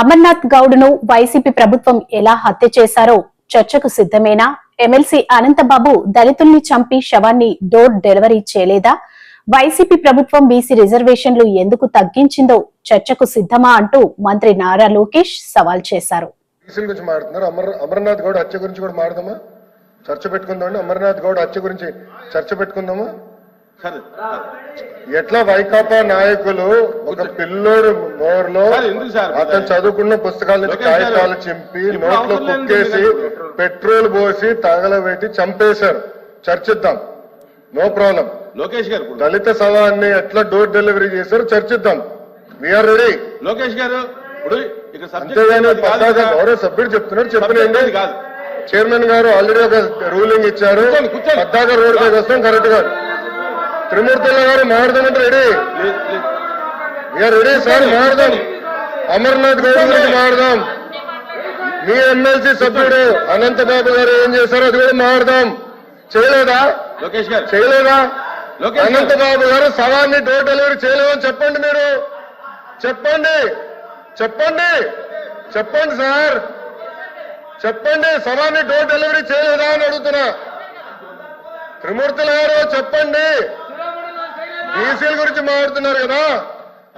Amarnath గౌడ్ను YCP ప్రభుత్వం ఎలా హత్య చేశారో చర్చకు సిద్ధమేనా? ఎమ్మెల్సీ అనంతబాబు దళితుల్ని చంపి శవాన్ని డోర్ డెలివరీ చేయలేదా? వైసీపీ ప్రభుత్వం బీసీ రిజర్వేషన్లు ఎందుకు తగ్గించిందో చర్చకు సిద్ధమా అంటూ మంత్రి నారా లోకేష్ సవాల్ చేశారు. అమర్నాథ్ గౌడ్ హత్య గురించి కూడా మాట్లాడదామా? చర్చ పెట్టుకుందామండి. అమర్నాథ్ గౌడ్ హత్య గురించి చర్చ పెట్టుకుందామా? ఎట్లా వైకాపా నాయకులు ఒక పిల్లోడు నోరులో? అతను చదువుకున్న పుస్తకాల నుంచి గారు, కాగితాలు చింపి నోట్లో కుక్కేసి పెట్రోల్. పోసి తగలబెట్టి చంపేశారు చర్చిద్దాం నో ప్రాబ్లం లోకేష్ గారు. దళిత సవాన్ని ఎట్లా డోర్ డెలివరీ చేశారో చర్చిద్దాం వీఆర్ రెడీ లోకేష్ గారు ఇప్పుడు అంతేగాని. గౌరవ సభ్యుడు చెప్తున్నారు చెప్పలేండి చైర్మన్ గారు ఆల్రెడీ ఒక రూలింగ్ ఇచ్చారు. పద్దాక రోడ్ పైకి వస్తాం కరెక్ట్గా త్రిమూర్తుల గారు మాట్లాడదామంటే రెడీ. వీఆర్ రెడీ సార్ మాట్లాడదాం. అమర్నాథ్ గౌడ్ గురించి మాట్లాడదాం. మీ ఎమ్మెల్సీ సభ్యుడు అనంతబాబు గారు ఏం చేశారో అది కూడా మాట్లాడదాం. చేయలేదా? చేయలేదా. అనంతబాబు గారు. సవాన్ని డోర్ డెలివరీ చేయలేదని చెప్పండి మీరు. చెప్పండి. చెప్పండి. చెప్పండి సార్. చెప్పండి సవాన్ని డోర్ డెలివరీ చేయలేదా అని అడుగుతున్నా. త్రిమూర్తుల గారు చెప్పండి. బీసీల గురించి మాట్లాడుతున్నారు కదా.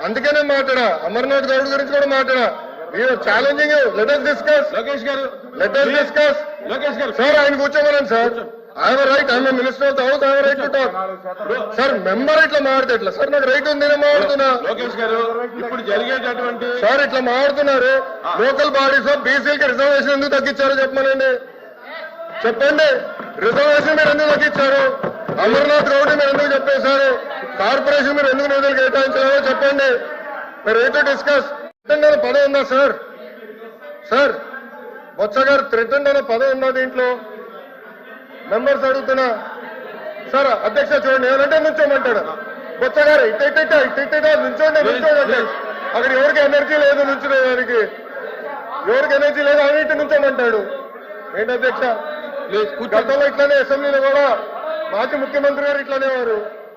అందుకనే మాట్లాడా. అమర్నాథ్ గౌడ్ గురించి కూడా మాట్లాడా. Challenging let us discuss Lokesh గారు డిస్కస్ లోకేష్ గారు. సార్ ఆయన కూర్చోమనండి సార్ ఆయన రైట్ ఆయన మినిస్టర్ ఆఫ్ హౌస్ ఆయన right to talk sir member ఇట్లా మాడితే ఎట్లా సార్ నాకు రైట్ ఉంది నేను మాడుతున్నా లోకేష్ గారు ఇప్పుడు జరిగేటటువంటి సార్ ఇట్లా మాడుతున్నారు లోకల్ బాడీస్ ఆఫ్ బీసీలకి రిజర్వేషన్ ఎందుకు తగ్గించారో చెప్పమనండి. చెప్పండి. రిజర్వేషన్ మీరు ఎందుకు తగ్గించారు? అమర్నాథ్ గౌడ్ మీరు ఎందుకు చెప్పేశారు? కార్పొరేషన్ మీరు ఎందుకు నిధులు కేటాయించారో చెప్పండి. మీరు రైట్ డిస్కస్. థ్రెటెండ్ అనే పదం ఉందా సార్? సార్ బొత్స గారు థ్రెటెండ్ అనే పదం ఉందా దీంట్లో? మెంబర్స్ అడుగుతున్నా. సార్ అధ్యక్ష చూడండి ఏమంటే నుంచోమంటాడు. బొత్స గారు ఇట్ట ఇట్ట నుంచోండి నుంచోండి అక్కడ ఎవరికి ఎనర్జీ లేదు నుంచునేదానికి? ఎవరికి ఎనర్జీ లేదు ఇటు నుంచోమంటాడు. ఏంటి అధ్యక్ష. గతంలో ఇట్లానే అసెంబ్లీలో కూడా మాజీ ముఖ్యమంత్రి గారు ఇట్లానే వారు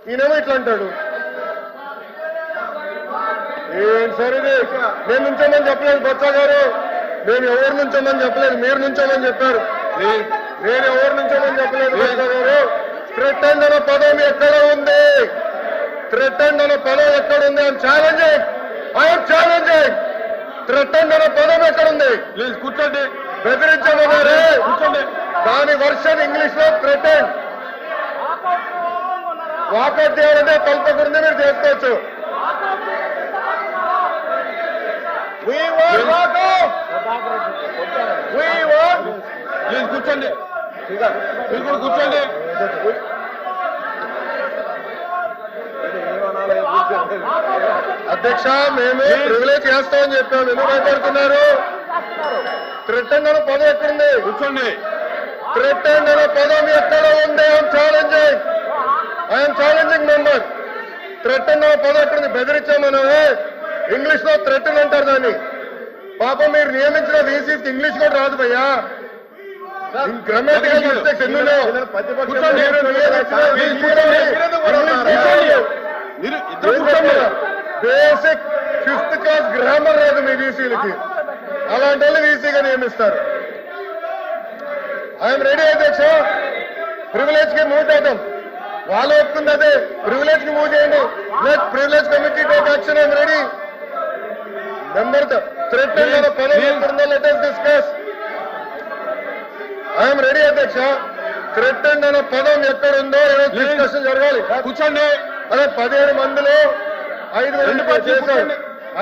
ఈయనేమో ఇట్లా అంటాడు. ఏంటి సార్ ఇది నేను నుంచోమని చెప్పలేదు బొత్స గారు. నేను ఎవరు నుంచోమని చెప్పలేదు మీరు నుంచోమని చెప్పారు. నేను ఎవరు నుంచోమని చెప్పలేదు బొత్స గారు. థ్రెటెండ్ అనే పదం ఎక్కడ ఉంది? థ్రెటెండ్ అనే పదం ఎక్కడ ఉంది? అని ఛాలెంజింగ్ ఐఎమ్ ఛాలెంజింగ్ థ్రెటెండ్ అనే పదం ఎక్కడ ఉంది? కూర్చోండి. బెదిరించమన్నారే. కూర్చోండి. దాని వర్షన్ ఇంగ్లీష్లో థ్రెటెండ్ వాకౌట్ చేయాలంటే తలపకుండా మీరు చేసుకోవచ్చు కూర్చోండి. మీరు కూడా కూర్చోండి. అధ్యక్ష మేము ప్రివిలేజ్ చేస్తామని చెప్పాము. ఎందుకు భయపడుతున్నారు థ్రెటెండ్ అనే పదం ఎక్కడుంది? కూర్చోండి. అనే పదం ఎక్కడ ఉంది? Challenging I'm challenging member threatened అనే పదం ఎక్కడుంది? బెదిరించామనమే ఇంగ్లీష్లో థ్రెటన్ అంటారు దాన్ని. పాపం మీరు నియమించిన వీసీకి ఇంగ్లీష్ కూడా రాదు భయ్యా. గ్రామాటికల్ మిస్టేక్స్ ఎన్నో బేసిక్ ఫిఫ్త్ క్లాస్ గ్రామర్ రాదు మీ వీసీలకి అలాంటి వాళ్ళు వీసీగా నియమిస్తారు. ఐఎమ్ రెడీ అధ్యక్ష. ప్రివిలేజ్కి మూవ్ చేద్దాం వాళ్ళు ఒప్పుకుంది అదే. ప్రివిలేజ్కి మూవ్ చేయండి. Let privilege committee take action I'm ready number threat let discuss I'm ready అధ్యక్ష థ్రెట్ అనే పదం ఎక్కడుందో డిస్కషన్ జరగాలి. కూర్చోండి. అదే పదిహేడు మందిలో పార్టీలు చేశారు.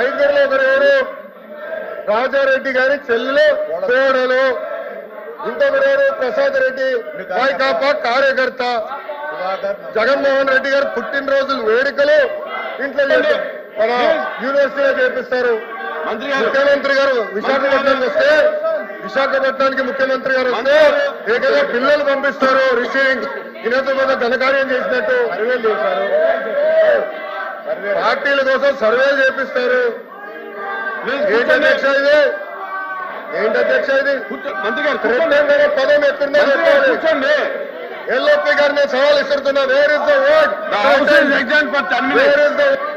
ఐదుగురులో ఒకరు ఎవరు రాజారెడ్డి గారి చెల్లెలు కోడలు. ఇంకొకరు ప్రసాద్ రెడ్డి. వైకాపా కార్యకర్త. జగన్మోహన్ రెడ్డి గారు పుట్టినరోజులు వేడుకలు ఇంట్లో. మన యూనివర్సిటీలో చేపిస్తారు. ముఖ్యమంత్రి గారు విశాఖపట్నానికి వస్తే విశాఖపట్నానికి ముఖ్యమంత్రి గారు వస్తే ఏకంగా పిల్లలు పంపిస్తారు రిసీవింగ్ ఇనతో మీద ఘనకార్యం చేసినట్టు సర్వేలు చేశారు. పార్టీల కోసం సర్వేలు చేపిస్తారు. ఏంటి. అధ్యక్ష ఇది? ఏంటి అధ్యక్ష ఇది? మంత్రి గారు పదం ఎక్కడుందో మంత్రి గారు ఎల్ఓపి గారిని సవాల్ ఇస్తున్నా where is the ten minutes. Where is the